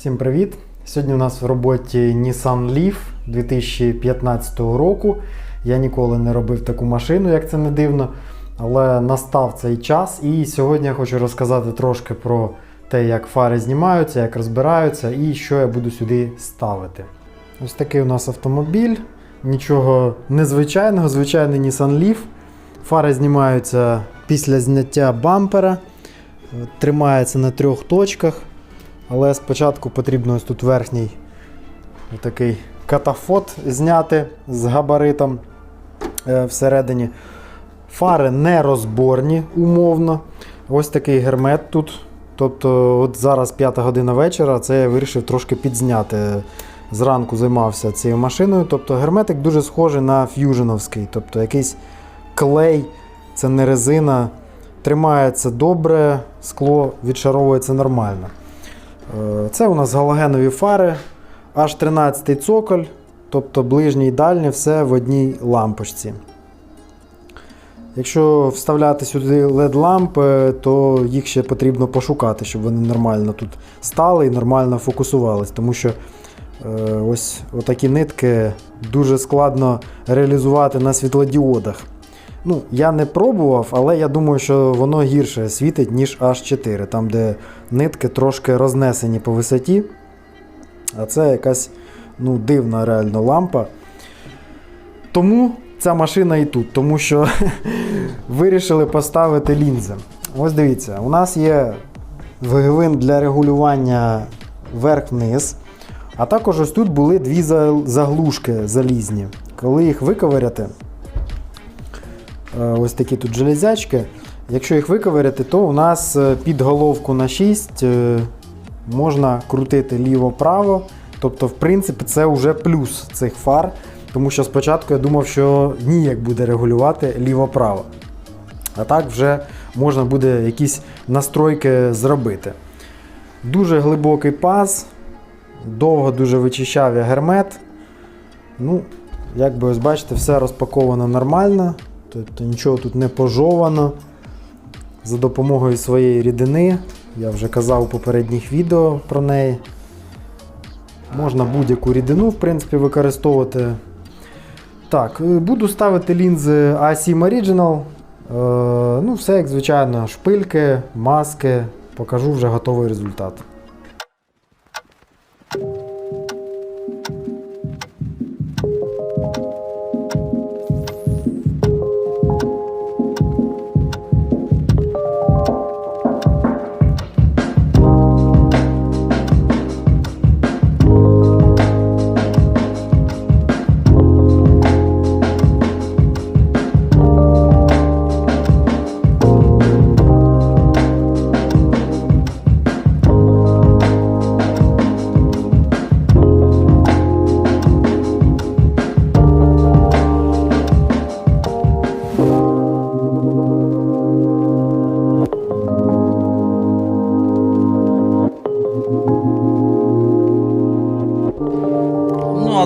Всім привіт! Сьогодні у нас в роботі Nissan Leaf 2015 року. Я ніколи не робив таку машину, як це не дивно. Але настав цей час, і сьогодні я хочу розказати трошки про те, як фари знімаються, як розбираються і що я буду сюди ставити. Ось такий у нас автомобіль. Нічого незвичайного, звичайний Nissan Leaf. Фари знімаються після зняття бампера. Тримається на трьох точках. Але спочатку потрібно ось тут верхній такий катафот зняти з габаритом е, всередині. Фари не розборні умовно. Ось такий гермет тут. Тобто, от зараз 5 година вечора, це я вирішив трошки підзняти. Зранку займався цією машиною. Тобто герметик дуже схожий на ф'юженовський. Тобто якийсь клей, це не резина. Тримається добре, скло відшаровується нормально. Е, Це у нас галогенові фари, аж 13 цоколь, тобто ближній і дальній, все в одній лампочці. Якщо вставляти сюди LED-лампи, то їх ще потрібно пошукати, щоб вони нормально тут стали і нормально фокусувались. Тому що е, ось такі нитки дуже складно реалізувати на світлодіодах. Ну, я не пробував, але я думаю, що воно гірше світить, ніж H4, там, де нитки трошки рознесені по висоті. А це якась ну, дивна реально лампа. Тому ця машина і тут, тому що вирішили поставити лінзи. Ось дивіться, у нас є вигвин для регулювання вверх-вниз. А також ось тут були дві заглушки залізні. Коли їх виковиряти, ось такі тут железячки. Якщо їх виковиряти, то у нас е, під головку на 6 е, можна крутити ліво-право. Тобто, в принципі, це вже плюс цих фар. Тому що спочатку я думав, що ніяк буде регулювати ліво-право. А так вже можна буде якісь настройки зробити. Дуже глибокий паз, довго дуже вичищав я гермет. Ну, як би ось бачите, все розпаковано нормально. Тобто нічого тут не пожовано. За допомогою своєї рідини, я вже казав у попередніх відео про неї. Можна будь-яку рідину, в принципі, використовувати. Так, е, буду ставити лінзи A7 Original. Е, ну, все як звичайно, шпильки, маски. Покажу вже готовий результат.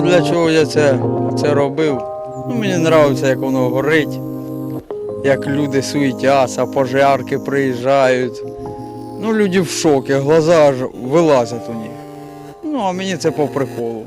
Для чого я це, це робив? Ну, мені подобається, як воно горить, як люди суетяться, пожарки приїжджають. Ну, люди в шокі, глаза аж вилазять у них. Ну, а мені це по приколу.